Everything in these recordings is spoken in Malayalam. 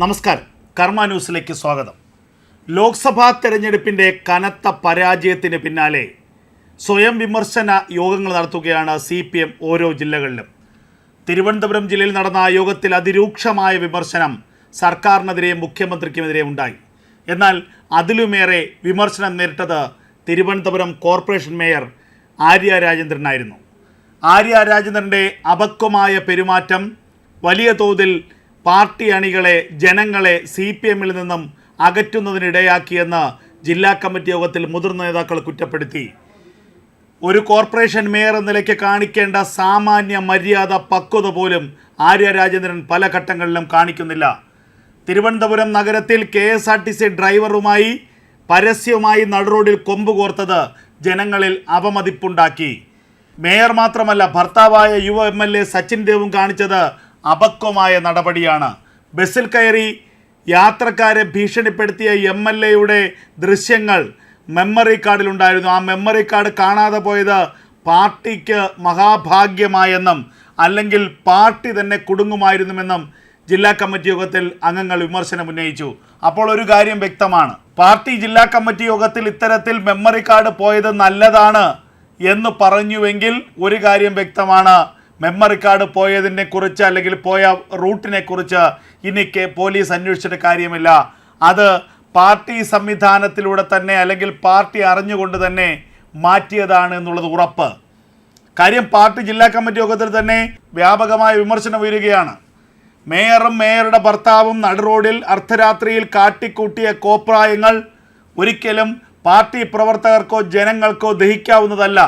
നമസ്കാരം. കർമ്മ ന്യൂസിലേക്ക് സ്വാഗതം. ലോക്സഭാ തെരഞ്ഞെടുപ്പിന്റെ കനത്ത പരാജയത്തിന് പിന്നാലെ സ്വയം വിമർശന യോഗങ്ങൾ നടത്തുകയാണ് സി പി എം ഓരോ ജില്ലകളിലും. തിരുവനന്തപുരം ജില്ലയിൽ നടന്ന യോഗത്തിൽ അതിരൂക്ഷമായ വിമർശനം സർക്കാരിനെതിരെയും മുഖ്യമന്ത്രിക്കുമെതിരെ ഉണ്ടായി. എന്നാൽ അതിലുമേറെ വിമർശനം നേരിട്ടത് തിരുവനന്തപുരം കോർപ്പറേഷൻ മേയർ ആര്യ രാജേന്ദ്രനായിരുന്നു. ആര്യ രാജേന്ദ്രന്റെ അപക്വമായ പെരുമാറ്റം വലിയ തോതിൽ പാർട്ടി അണികളെ ജനങ്ങളെ സി പി എമ്മിൽ നിന്നും അകറ്റുന്നതിനിടയാക്കിയെന്ന് ജില്ലാ കമ്മിറ്റി യോഗത്തിൽ മുതിർന്ന നേതാക്കൾ കുറ്റപ്പെടുത്തി. ഒരു കോർപ്പറേഷൻ മേയർ എന്ന നിലയ്ക്ക് കാണിക്കേണ്ട സാമാന്യ മര്യാദ പക്വത പോലും ആര്യ രാജേന്ദ്രൻ പല ഘട്ടങ്ങളിലും കാണിക്കുന്നില്ല. തിരുവനന്തപുരം നഗരത്തിൽ K S R T C ഡ്രൈവറുമായി പരസ്യമായി നടുറോഡിൽ കൊമ്പ് കോർത്തത് ജനങ്ങളിൽ അപമതിപ്പുണ്ടാക്കി മേയർ മാത്രമല്ല ഭർത്താവായ യുവ എം എൽ എ സച്ചിൻ ദേവും കാണിച്ചത് അപക്വമായ നടപടിയാണ്. ബസ്സിൽ കയറി യാത്രക്കാരെ ഭീഷണിപ്പെടുത്തിയ എം എൽ എയുടെ ദൃശ്യങ്ങൾ മെമ്മറി കാർഡിലുണ്ടായിരുന്നു ആ മെമ്മറി കാർഡ് കാണാതെ പോയത് പാർട്ടിക്ക് മഹാഭാഗ്യമായെന്നും അല്ലെങ്കിൽ പാർട്ടി തന്നെ കുടുങ്ങുമായിരുന്നുവെന്നും ജില്ലാ കമ്മിറ്റി യോഗത്തിൽ അംഗങ്ങൾ വിമർശനം ഉന്നയിച്ചു. അപ്പോൾ ഒരു കാര്യം വ്യക്തമാണ്. പാർട്ടി ജില്ലാ കമ്മിറ്റി യോഗത്തിൽ ഇത്തരത്തിൽ മെമ്മറി കാർഡ് പോയത് നല്ലതാണ് എന്ന് പറഞ്ഞുവെങ്കിൽ ഒരു കാര്യം വ്യക്തമാണ്. മെമ്മറി കാർഡ് പോയതിനെ കുറിച്ച് അല്ലെങ്കിൽ പോയ റൂട്ടിനെ കുറിച്ച് ഇനി പോലീസ് അന്വേഷിച്ചിട്ട് കാര്യമില്ല. അത് പാർട്ടി സംവിധാനത്തിലൂടെ തന്നെ അല്ലെങ്കിൽ പാർട്ടി അറിഞ്ഞുകൊണ്ട് തന്നെ മാറ്റിയതാണ് എന്നുള്ളത് ഉറപ്പ്. കാര്യം പാർട്ടി ജില്ലാ കമ്മിറ്റി യോഗത്തിൽ തന്നെ വ്യാപകമായ വിമർശനം ഉയരുകയാണ്. മേയറും മേയറുടെ ഭർത്താവും നടുറോഡിൽ അർദ്ധരാത്രിയിൽ കാട്ടിക്കൂട്ടിയ കോപ്രായങ്ങൾ ഒരിക്കലും പാർട്ടി പ്രവർത്തകർക്കോ ജനങ്ങൾക്കോ ദഹിക്കാവുന്നതല്ല.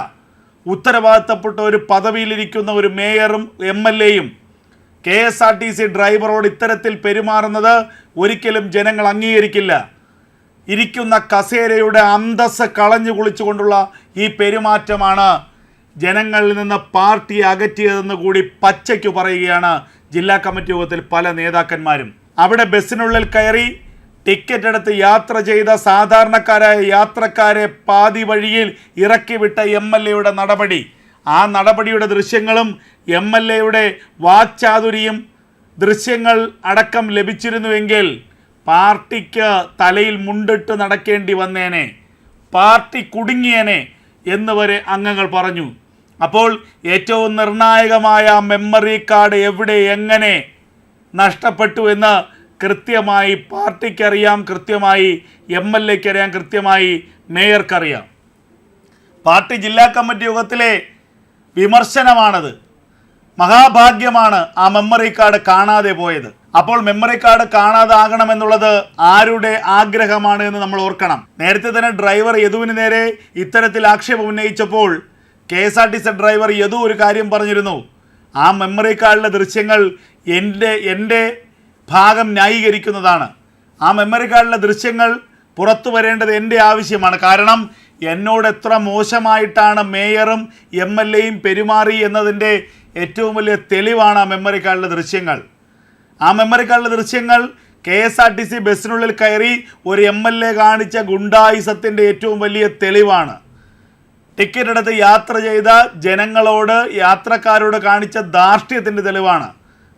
ഉത്തരവാദിത്തപ്പെട്ട ഒരു പദവിയിലിരിക്കുന്ന ഒരു മേയറും എം എൽ എയും K S R T C ഡ്രൈവറോട് ഇത്തരത്തിൽ പെരുമാറുന്നത് ഒരിക്കലും ജനങ്ങൾ അംഗീകരിക്കില്ല. ഇരിക്കുന്ന കസേരയുടെ അന്തസ് കളഞ്ഞു കുളിച്ചുകൊണ്ടുള്ള ഈ പെരുമാറ്റമാണ് ജനങ്ങളിൽ നിന്ന് പാർട്ടി അകറ്റിയതെന്ന് കൂടി പച്ചയ്ക്ക് പറയുകയാണ് ജില്ലാ കമ്മിറ്റി യോഗത്തിൽ പല നേതാക്കന്മാരും. അവിടെ ബസ്സിനുള്ളിൽ കയറി ടിക്കറ്റ് എടുത്ത് യാത്ര ചെയ്ത സാധാരണക്കാരായ യാത്രക്കാരെ പാതി വഴിയിൽ ഇറക്കി വിട്ട എം എൽ എയുടെ നടപടി. ആ നടപടിയുടെ ദൃശ്യങ്ങളും എം എൽ എയുടെ വാച്ചാതുരിയും ദൃശ്യങ്ങൾ അടക്കം ലഭിച്ചിരുന്നുവെങ്കിൽ പാർട്ടിക്ക് തലയിൽ മുണ്ടിട്ട് നടക്കേണ്ടി വന്നേനെ. പാർട്ടി കുടുങ്ങിയേനെ എന്ന് വരെ അംഗങ്ങൾ പറഞ്ഞു. അപ്പോൾ ഏറ്റവും നിർണായകമായ മെമ്മറി കാർഡ് എവിടെ എങ്ങനെ നഷ്ടപ്പെട്ടു എന്ന് കൃത്യമായി പാർട്ടിക്കറിയാം കൃത്യമായി എം എൽ എക്ക് അറിയാം കൃത്യമായി മേയർക്കറിയാം. പാർട്ടി ജില്ലാ കമ്മിറ്റി യോഗത്തിലെ വിമർശനമാണത്. മഹാഭാഗ്യമാണ് ആ മെമ്മറി കാർഡ് കാണാതെ പോയത്. അപ്പോൾ മെമ്മറി കാർഡ് കാണാതെ കാണാതാകണമെന്നുള്ളത് ആരുടെ ആഗ്രഹമാണ് എന്ന് നമ്മൾ ഓർക്കണം. നേരത്തെ തന്നെ ഡ്രൈവർ യദുവിന് നേരെ ഇത്തരത്തിൽ ആക്ഷേപം ഉന്നയിച്ചപ്പോൾ K S R T C driver Yadu ഒരു കാര്യം പറഞ്ഞിരുന്നു. ആ മെമ്മറി കാർഡിലെ ദൃശ്യങ്ങൾ എന്റെ എന്റെ ഭാഗം ന്യായീകരിക്കുന്നതാണ്. ആ മെമ്മറി കാർഡിലെ ദൃശ്യങ്ങൾ പുറത്തു വരേണ്ടത് എന്റെ ആവശ്യമാണ്. കാരണം എന്നോട് എത്ര മോശമായിട്ടാണ് മേയറും എം എൽ എയും പെരുമാറി എന്നതിന്റെ ഏറ്റവും വലിയ തെളിവാണ് ആ മെമ്മറി കാർഡിലെ ദൃശ്യങ്ങൾ. ആ മെമ്മറി കാർഡിലെ ദൃശ്യങ്ങൾ K S R T C ബസ്സിനുള്ളിൽ കയറി ഒരു എം എൽ എ കാണിച്ച ഗുണ്ടായുസത്തിന്റെ ഏറ്റവും വലിയ തെളിവാണ്. ടിക്കറ്റ് എടുത്ത് യാത്ര ചെയ്ത ജനങ്ങളോട് യാത്രക്കാരോട് കാണിച്ച ധാർഷ്ട്യത്തിന്റെ തെളിവാണ്.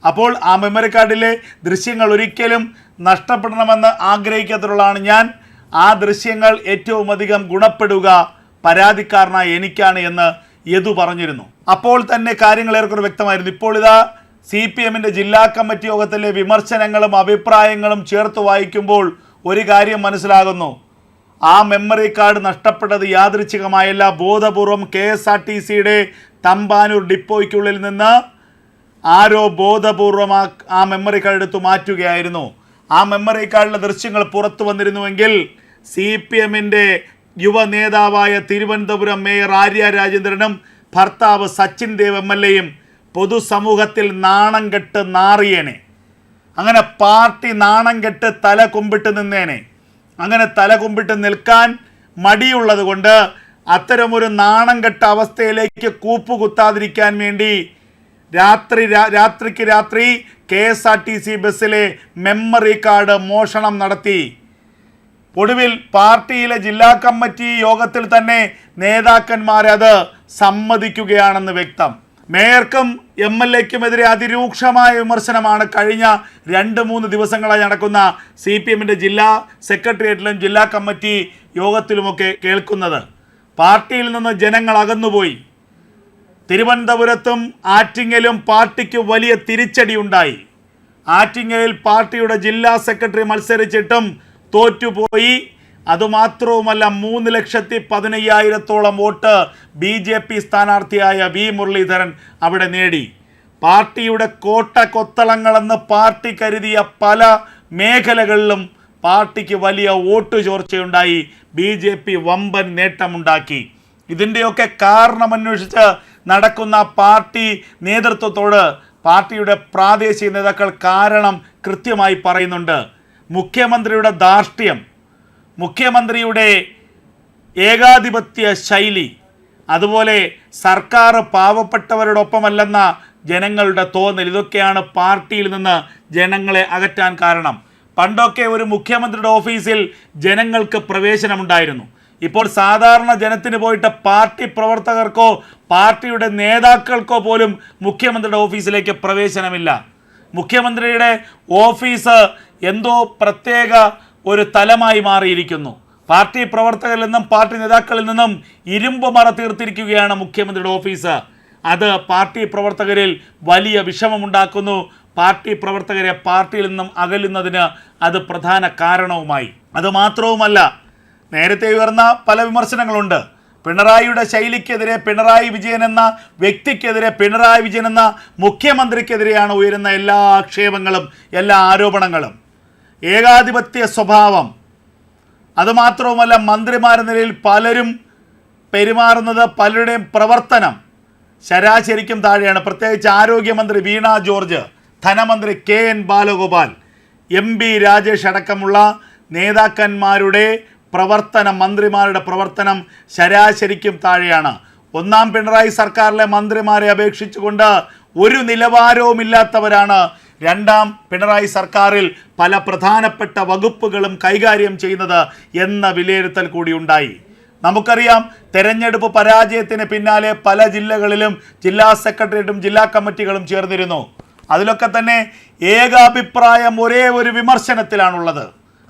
അപ്പോൾ ആ മെമ്മറി കാർഡിലെ ദൃശ്യങ്ങൾ ഒരിക്കലും നഷ്ടപ്പെടണമെന്ന് ആഗ്രഹിക്കാത്തുള്ളതാണ് ഞാൻ. ആ ദൃശ്യങ്ങൾ ഏറ്റവും അധികം ഗുണപ്പെടുക പരാതിക്കാരനായ എനിക്കാണ് എന്ന് യദു പറഞ്ഞിരുന്നു. അപ്പോൾ തന്നെ കാര്യങ്ങൾ ഏറെക്കുറെ വ്യക്തമായിരുന്നു. ഇപ്പോൾ ഇതാ സി പി എമ്മിന്റെ ജില്ലാ കമ്മിറ്റി യോഗത്തിലെ വിമർശനങ്ങളും അഭിപ്രായങ്ങളും ചേർത്ത് വായിക്കുമ്പോൾ ഒരു കാര്യം മനസ്സിലാകുന്നു. ആ മെമ്മറി കാർഡ് നഷ്ടപ്പെട്ടത് യാദൃച്ഛികമായല്ല. ബോധപൂർവം കെ എസ് ആർ ടി സിയുടെ തമ്പാനൂർ ഡിപ്പോയ്ക്കുള്ളിൽ നിന്ന് ആരോ ബോധപൂർവം ആ മെമ്മറി കാർഡ് എടുത്തു മാറ്റുകയായിരുന്നു. ആ മെമ്മറി കാർഡിലെ ദൃശ്യങ്ങൾ പുറത്തു വന്നിരുന്നുവെങ്കിൽ സി പി എമ്മിന്റെ യുവ നേതാവായ തിരുവനന്തപുരം മേയർ ആര്യ രാജേന്ദ്രനും ഭർത്താവ് സച്ചിൻ ദേവ് എം എൽ എയും പൊതുസമൂഹത്തിൽ നാണം കെട്ട് നാറിയേനെ. അങ്ങനെ പാർട്ടി നാണം കെട്ട് തല കുമ്പിട്ട് നിന്നേനെ. അങ്ങനെ തല കുമ്പിട്ട് നിൽക്കാൻ മടിയുള്ളത് കൊണ്ട് അത്തരമൊരു നാണം കെട്ട അവസ്ഥയിലേക്ക് കൂപ്പുകുത്താതിരിക്കാൻ വേണ്ടി രാത്രി രാത്രിക്ക് രാത്രി K S R T C ബസ്സിലെ മെമ്മറി കാർഡ് മോഷണം നടത്തി. ഒടുവിൽ പാർട്ടിയിലെ ജില്ലാ കമ്മിറ്റി യോഗത്തിൽ തന്നെ നേതാക്കന്മാരത് സമ്മതിക്കുകയാണെന്ന് വ്യക്തം. മേയർക്കും എം എൽ എക്കുമെതിരെ അതിരൂക്ഷമായ വിമർശനമാണ് കഴിഞ്ഞ രണ്ട് മൂന്ന് ദിവസങ്ങളായി നടക്കുന്ന സി പി എമ്മിന്റെ ജില്ലാ സെക്രട്ടേറിയറ്റിലും ജില്ലാ കമ്മിറ്റി യോഗത്തിലുമൊക്കെ കേൾക്കുന്നത്. പാർട്ടിയിൽ നിന്ന് ജനങ്ങൾ അകന്നുപോയി. തിരുവനന്തപുരത്തും ആറ്റിങ്ങലും പാർട്ടിക്ക് വലിയ തിരിച്ചടിയുണ്ടായി. ആറ്റിങ്ങലിൽ പാർട്ടിയുടെ ജില്ലാ സെക്രട്ടറി മത്സരിച്ചിട്ടും തോറ്റുപോയി. അതുമാത്രവുമല്ല മൂന്ന് ലക്ഷത്തി പതിനയ്യായിരത്തോളം വോട്ട് ബി ജെ പി സ്ഥാനാർത്ഥിയായ വി മുരളീധരൻ അവിടെ നേടി. പാർട്ടിയുടെ കോട്ട കൊത്തളങ്ങളെന്ന് പാർട്ടി കരുതിയ പല മേഖലകളിലും പാർട്ടിക്ക് വലിയ വോട്ട് ചോർച്ചയുണ്ടായി. ബി ജെ പി വമ്പൻ നേട്ടമുണ്ടാക്കി. ഇതിന്റെയൊക്കെ കാരണമന്വേഷിച്ച് നടക്കുന്ന പാർട്ടി നേതൃത്വത്തോട് പാർട്ടിയുടെ പ്രാദേശിക നേതാക്കൾ കാരണം കൃത്യമായി പറയുന്നുണ്ട്. മുഖ്യമന്ത്രിയുടെ ധാർഷ്ട്യം മുഖ്യമന്ത്രിയുടെ ഏകാധിപത്യ ശൈലി അതുപോലെ സർക്കാർ പാവപ്പെട്ടവരോടൊപ്പമല്ലെന്ന ജനങ്ങളുടെ തോന്നൽ ഇതൊക്കെയാണ് പാർട്ടിയിൽ നിന്ന് ജനങ്ങളെ അകറ്റാൻ കാരണം. പണ്ടൊക്കെ ഒരു മുഖ്യമന്ത്രിയുടെ ഓഫീസിൽ ജനങ്ങൾക്ക് പ്രവേശനമുണ്ടായിരുന്നു. ഇപ്പോൾ സാധാരണ ജനത്തിന് പോയിട്ട് പാർട്ടി പ്രവർത്തകർക്കോ പാർട്ടിയുടെ നേതാക്കൾക്കോ പോലും മുഖ്യമന്ത്രിയുടെ ഓഫീസിലേക്ക് പ്രവേശനമില്ല. മുഖ്യമന്ത്രിയുടെ ഓഫീസ് എന്തോ പ്രത്യേക ഒരു തലമായി മാറിയിരിക്കുന്നു. പാർട്ടി പ്രവർത്തകരിൽ നിന്നും പാർട്ടി നേതാക്കളിൽ നിന്നും ഇരുമ്പ് മറ തീർത്തിരിക്കുകയാണ് മുഖ്യമന്ത്രിയുടെ ഓഫീസ്. അത് പാർട്ടി പ്രവർത്തകരിൽ വലിയ വിഷമമുണ്ടാക്കുന്നു. പാർട്ടി പ്രവർത്തകരെ പാർട്ടിയിൽ നിന്നും അകലുന്നതിന് അത് പ്രധാന കാരണവുമായി. അത് മാത്രവുമല്ല നേരത്തെ ഉയർന്ന പല വിമർശനങ്ങളുണ്ട്. പിണറായിയുടെ ശൈലിക്കെതിരെ പിണറായി വിജയൻ എന്ന വ്യക്തിക്കെതിരെ പിണറായി വിജയൻ എന്ന മുഖ്യമന്ത്രിക്കെതിരെയാണ് ഉയരുന്ന എല്ലാ ആക്ഷേപങ്ങളും എല്ലാ ആരോപണങ്ങളും. ഏകാധിപത്യ സ്വഭാവം. അതുമാത്രവുമല്ല മന്ത്രിമാരുടെ നിലയിൽ പലരും പെരുമാറുന്നത് പലരുടെയും പ്രവർത്തനം ശരാശരിക്കും താഴെയാണ്. പ്രത്യേകിച്ച് ആരോഗ്യമന്ത്രി വീണ ജോർജ് ധനമന്ത്രി K N Balagopal M B Rajesh അടക്കമുള്ള നേതാക്കന്മാരുടെ പ്രവർത്തനം മന്ത്രിമാരുടെ പ്രവർത്തനം ശരാശരിക്കും താഴെയാണ്. ഒന്നാം പിണറായി സർക്കാരിലെ മന്ത്രിമാരെ അപേക്ഷിച്ചുകൊണ്ട് ഒരു നിലവാരവുമില്ലാത്തവരാണ് രണ്ടാം പിണറായി സർക്കാരിൽ പല പ്രധാനപ്പെട്ട വകുപ്പുകളും കൈകാര്യം ചെയ്യുന്നത് എന്ന വിലയിരുത്തൽ കൂടി ഉണ്ടായി. നമുക്കറിയാം തെരഞ്ഞെടുപ്പ് പരാജയത്തിന് പിന്നാലെ പല ജില്ലകളിലും ജില്ലാ സെക്രട്ടേറിയറ്റും ജില്ലാ കമ്മിറ്റികളും ചേർന്നിരുന്നു. അതിലൊക്കെ തന്നെ ഏകാഭിപ്രായം ഒരേ ഒരു വിമർശനത്തിലാണുള്ളത്.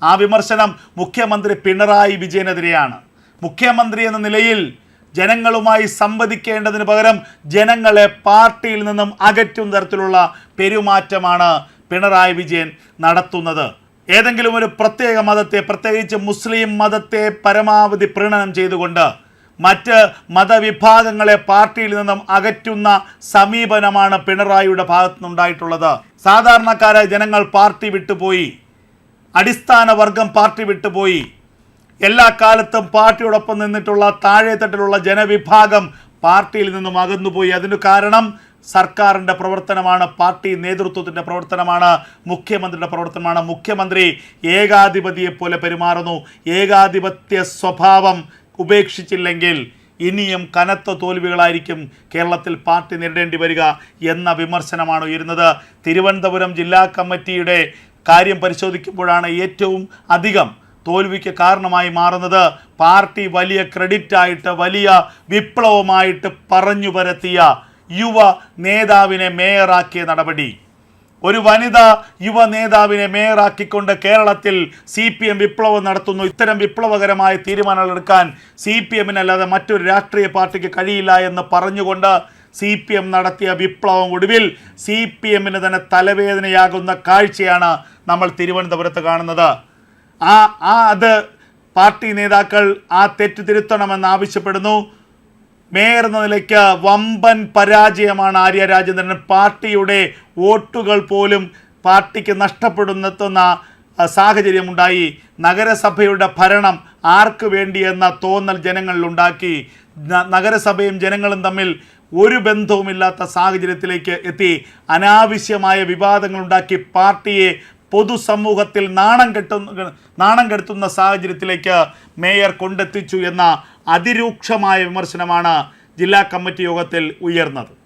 ആ വിമർശനം മുഖ്യമന്ത്രി പിണറായി വിജയനെതിരെയാണ്. മുഖ്യമന്ത്രി എന്ന നിലയിൽ ജനങ്ങളുമായി സംവദിക്കേണ്ടതിന് പകരം ജനങ്ങളെ പാർട്ടിയിൽ നിന്നും അകറ്റും തരത്തിലുള്ള പെരുമാറ്റമാണ് പിണറായി വിജയൻ നടത്തുന്നത്. ഏതെങ്കിലും ഒരു പ്രത്യേക മതത്തെ പ്രത്യേകിച്ച് മുസ്ലിം മതത്തെ പരമാവധി പ്രീണനം ചെയ്തുകൊണ്ട് മറ്റ് മതവിഭാഗങ്ങളെ പാർട്ടിയിൽ നിന്നും അകറ്റുന്ന സമീപനമാണ് പിണറായിയുടെ ഭാഗത്തുനിന്നുണ്ടായിട്ടുള്ളത്. സാധാരണക്കാരായ ജനങ്ങൾ പാർട്ടി വിട്ടുപോയി. അടിസ്ഥാന വർഗം പാർട്ടി വിട്ടുപോയി. എല്ലാ കാലത്തും പാർട്ടിയോടൊപ്പം നിന്നിട്ടുള്ള താഴെത്തട്ടിലുള്ള ജനവിഭാഗം പാർട്ടിയിൽ നിന്നും അകന്നുപോയി. അതിനു കാരണം സർക്കാരിന്റെ പ്രവർത്തനമാണ് പാർട്ടി നേതൃത്വത്തിന്റെ പ്രവർത്തനമാണ് മുഖ്യമന്ത്രിയുടെ പ്രവർത്തനമാണ്. മുഖ്യമന്ത്രി ഏകാധിപതിയെ പോലെ പെരുമാറുന്നു. ഏകാധിപത്യ സ്വഭാവം ഉപേക്ഷിച്ചില്ലെങ്കിൽ ഇനിയും കനത്ത തോൽവികളായിരിക്കും കേരളത്തിൽ പാർട്ടി നേരിടേണ്ടി വരിക എന്ന വിമർശനമാണ് ഉയരുന്നത്. തിരുവനന്തപുരം ജില്ലാ കമ്മിറ്റിയുടെ കാര്യം പരിശോധിക്കുമ്പോഴാണ് ഏറ്റവും അധികം തോൽവിക്ക് കാരണമായി മാറുന്നത്. പാർട്ടി വലിയ ക്രെഡിറ്റായിട്ട് വലിയ വിപ്ലവമായിട്ട് പറഞ്ഞു പരത്തിയ യുവ നേതാവിനെ മേയറാക്കിയ നടപടി. ഒരു വനിത യുവ നേതാവിനെ മേയറാക്കിക്കൊണ്ട് കേരളത്തിൽ സി പി എം വിപ്ലവം നടത്തുന്നു. ഇത്തരം വിപ്ലവകരമായ തീരുമാനങ്ങൾ എടുക്കാൻ സി പി എമ്മിനല്ലാതെ മറ്റൊരു രാഷ്ട്രീയ പാർട്ടിക്ക് കഴിയില്ല എന്ന് പറഞ്ഞുകൊണ്ട് സി പി എം നടത്തിയ വിപ്ലവം ഒടുവിൽ സി പി എമ്മിന് തന്നെ തലവേദനയാകുന്ന കാഴ്ചയാണ് നമ്മൾ തിരുവനന്തപുരത്ത് കാണുന്നത്. ആ ആ അത് പാർട്ടി നേതാക്കൾ ആ തെറ്റ് തിരുത്തണമെന്ന് ആവശ്യപ്പെടുന്നു. മേയർ എന്ന നിലയ്ക്ക് വമ്പൻ പരാജയമാണ് ആര്യ രാജേന്ദ്രൻ. പാർട്ടിയുടെ വോട്ടുകൾ പോലും പാർട്ടിക്ക് നഷ്ടപ്പെടുന്നെത്തുന്ന സാഹചര്യമുണ്ടായി. നഗരസഭയുടെ ഭരണം ആർക്ക് വേണ്ടിയെന്ന തോന്നൽ ജനങ്ങളിലുണ്ടാക്കി നഗരസഭയും ജനങ്ങളും തമ്മിൽ ഒരു ബന്ധവുമില്ലാത്ത സാഹചര്യത്തിലേക്ക് എത്തി. അനാവശ്യമായ വിവാദങ്ങളുണ്ടാക്കി പാർട്ടിയെ പൊതുസമൂഹത്തിൽ നാണം കെട്ടുന്ന നാണം കെടുത്തുന്ന സാഹചര്യത്തിലേക്ക് മേയർ കൊണ്ടെത്തിച്ചു എന്ന അതിരൂക്ഷമായ വിമർശനമാണ് ജില്ലാ കമ്മിറ്റി യോഗത്തിൽ ഉയർന്നത്.